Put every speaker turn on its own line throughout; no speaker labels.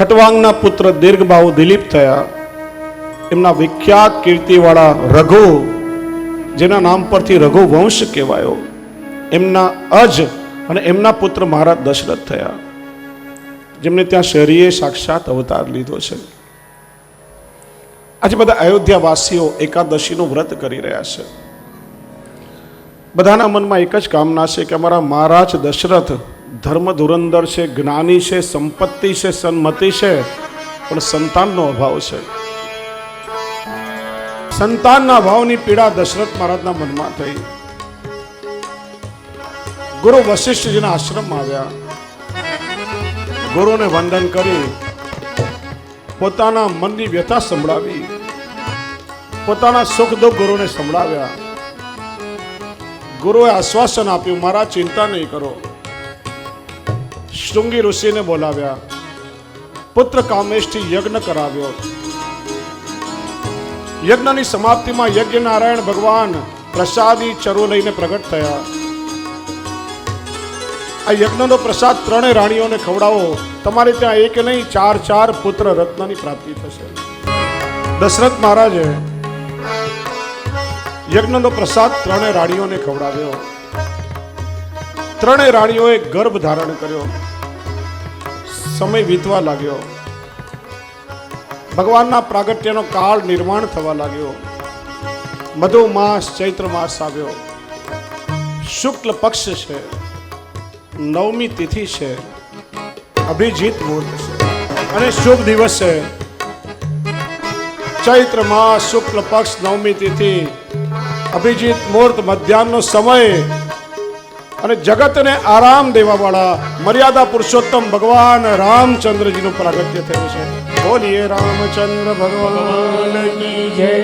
ખટવાંગના પુત્ર દીર્ઘબાહુ દિલીપ થયા. એમના વિખ્યાત કીર્તિવાળા રઘુ, જેના નામ પરથી રઘુ વંશ કહેવાયો, એમના અજ અને એમના પુત્ર મહારાજ દશરથ થયા, જેમને ત્યાં શહેરીએ સાક્ષાત અવતાર લીધો છે. આજે બધા અયોધ્યાવાસીઓ એકાદશીનું વ્રત કરી રહ્યા છે. બધાના મનમાં એક જ કામના છે કે અમારા મહારાજ દશરથ ધર્મ ધુરંધર છે, જ્ઞાની છે, સંપત્તિ છે સન્મતિ છે, પણ સંતાનનો અભાવ છે. સંતાનના અભાવની પીડા દશરથ મહારાજના મનમાં થઈ. ગુરુ વશિષ્ઠજીના આશ્રમમાં આવ્યા. ગુરુને વંદન કરી, પોતાના મનની વ્યથા સંભળાવી. પોતાના સુખ દુઃખ ગુરુને સંભળાવ્યા. ગુરુએ આશ્વાસન આપ્યું, મારા ચિંતા નહીં કરો. શૃંગી ઋષિને બોલાવ્યા. પુત્ર કામેશથી યજ્ઞ કરાવ્યો. યજ્ઞની સમાપ્તિમાં યજ્ઞ નારાયણ ભગવાન પ્રસાદી ચરુ લઈને પ્રગટ થયા. આ યજ્ઞનો પ્રસાદ ત્રણેય રાણીઓને ખવડાવો. તમારે ત્યાં એક નહીં, ચાર ચાર પુત્ર રત્નની પ્રાપ્તિ થશે. દશરથ મહારાજે યજ્ઞનો પ્રસાદ ત્રણેય રાણીઓને ખવડાવ્યો. ત્રણેય રાણીઓએ ગર્ભ ધારણ કર્યો. સમય વીતવા લાગ્યો. ભગવાનના પ્રાગટ્યનો કાળ નિર્માણ થવા લાગ્યો. મધુ માસ, ચૈત્ર માસ આવ્યો. શુક્લ પક્ષ છે. નવમી તિથિ છે. અભિજીત મુહૂર્ત છે. અને શુભ દિવસ છે. ચૈત્ર માસ, શુક્લ પક્ષ, નવમી તિથિ. અભિજીત મુહૂર્ત, મધ્યાહનનો સમય અને જગતને આરામ દેવાવાળા મર્યાદા પુરુષોત્તમ ભગવાન રામચંદ્રજીનું પ્રાગટ્ય થયું છે. બોલીએ રામચંદ્ર ભગવાન.
જય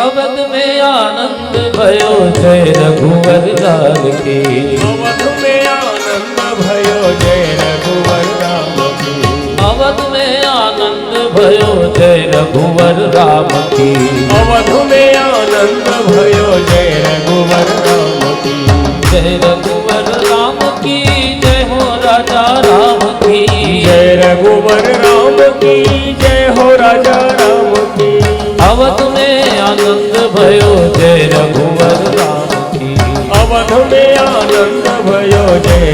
અવધ
મે આનંદ ભયો જય રઘુવર લાલ કી. અવધ
મે આનંદ ભયો જય રઘુવર રામ કી. અવધ મે
આનંદ ભયો જય રઘુવર રામ કી. અવધ મે
આનંદ ભયો રામ કી જય રઘુવર રામ કી
જય હો રાજા રામ કી અવધ મે આનંદ
ભયો જય રઘુવર રામ કી અવધ મે આનંદ
ભયો જય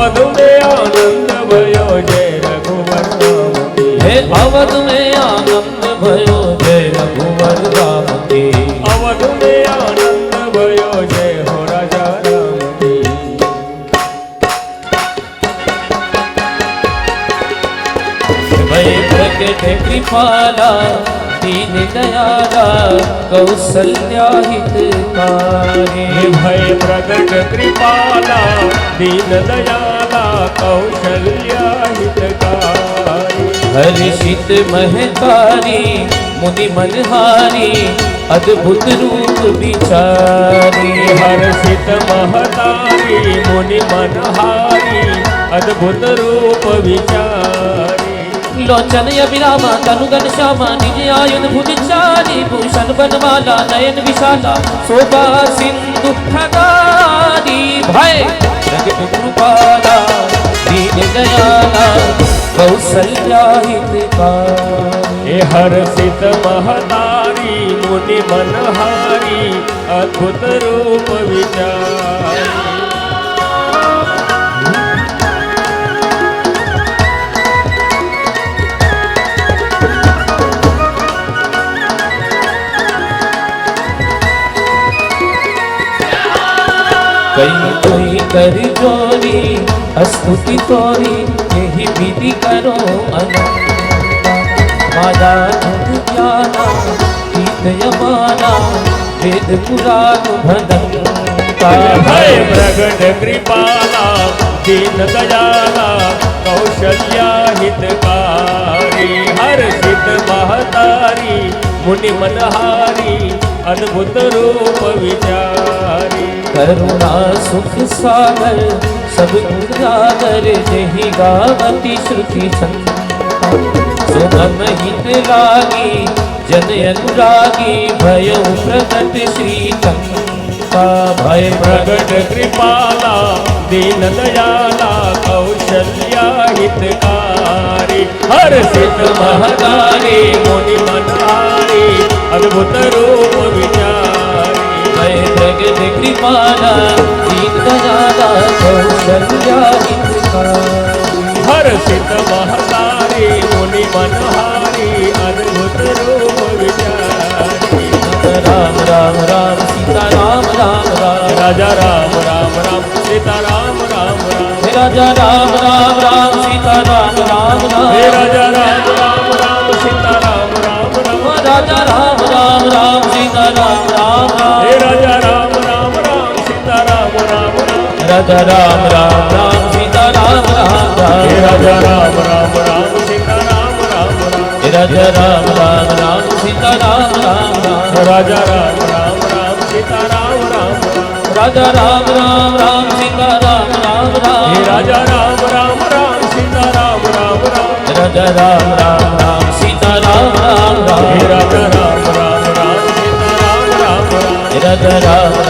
અવધ મેં આનંદ ભયો જય રઘુવર હે
અવધ મેં આનંદ ભયો જય રઘુવર રામ અવધ
મેં આનંદ ભયો જય હો રાજા રામ ભય પ્રગટ
કૃપાલા દીન દયા કૌશલ્યા હિતકારી ભય પ્રગટ કૃપાલા દીન
દયાલા કૌશલ્યા હિતકારી હર્ષિત મહકારી મુનિ મનહારી
અદ્ભુત રૂપ બિચારી હર્ષિત મહતારી મુનિ મનહારી અદ્ભુત
રૂપ વિચાર मुनि मनहारी अद्भुत रूप विचारी लोचन अभिरामा तनुगन श्यामा निज आयुध भुजचारी भूषण बनमाला नयन विशाला शोभा सिंधु खगारी भय प्रगट कृपाला दीन दयाला कौसल्या हितकारी
हे हर्षित महतारी मुनि मनहारी अद्भुत रूप विचारी
કરી ચોરી અસ્તુતિ તોરી એહી વિધિ કરો અનંતા મારા જુદ જ્ઞાના ગીત યમાના વેદ પુરાણ ભદંતા
હે પ્રગટ કૃપાલા દીન દયાલા કૌશલ્યા હિતકારી હર્ષિત મહતારી મુનિ મનહારી અદ્ભુત રૂપ વિચારી
કરુણા સાગર સબ ઉજાગર જેહી ગાવતી શ્રુતિ સંતા સુગમ હિત લાગી જન અનુરાગી ભય પ્રગટ શ્રી ચંપા ભય
પ્રગટ કૃપાલા દીન દયાલા કૌશલ્યા હિતકારી હર્ષિત મહતારી મુનિ મનહારી અદ્ભુત રૂપ વિચારી
ભય પ્રગટ કૃપાના દયાલા કૌશલ્યા હિતકારી
હર્ષિત મહતારી મુનિ મનહારી અદ્ભુત રૂપ વિચારી
રામ રામ રામ સીતા રામ રામ રામ
રાજા રામ રામ રામ સીતા રામ રામ રામ
રાજા રામ રામ રામ સીતા રામ રામ રામ
રાજા રામ રામ રામ સીતા રામ રામ રામ
રાજા રામ રામ રામ સીતા રામ રામ
રાજા રામ રામ રામ સીતા રામ રામ રામ
રાધા રામ રામ રામ સીતા રામ રામ રામ રાધા રાજા રામ રામ રામ સીતા રામ રામ રામ
રાજા રામ રામ રામ સીતા રામ રામ
રાધા રામ રામ રામ સીતા રામ રામ રામ
રાજા રામ રામ રામ સીતા રામ રામ રામ
રાજા રામ રામ રામ સીતા રામ રામ રામ
રાજા રામ રામ રામ સીતા રામ રામ રામ
રામ રામ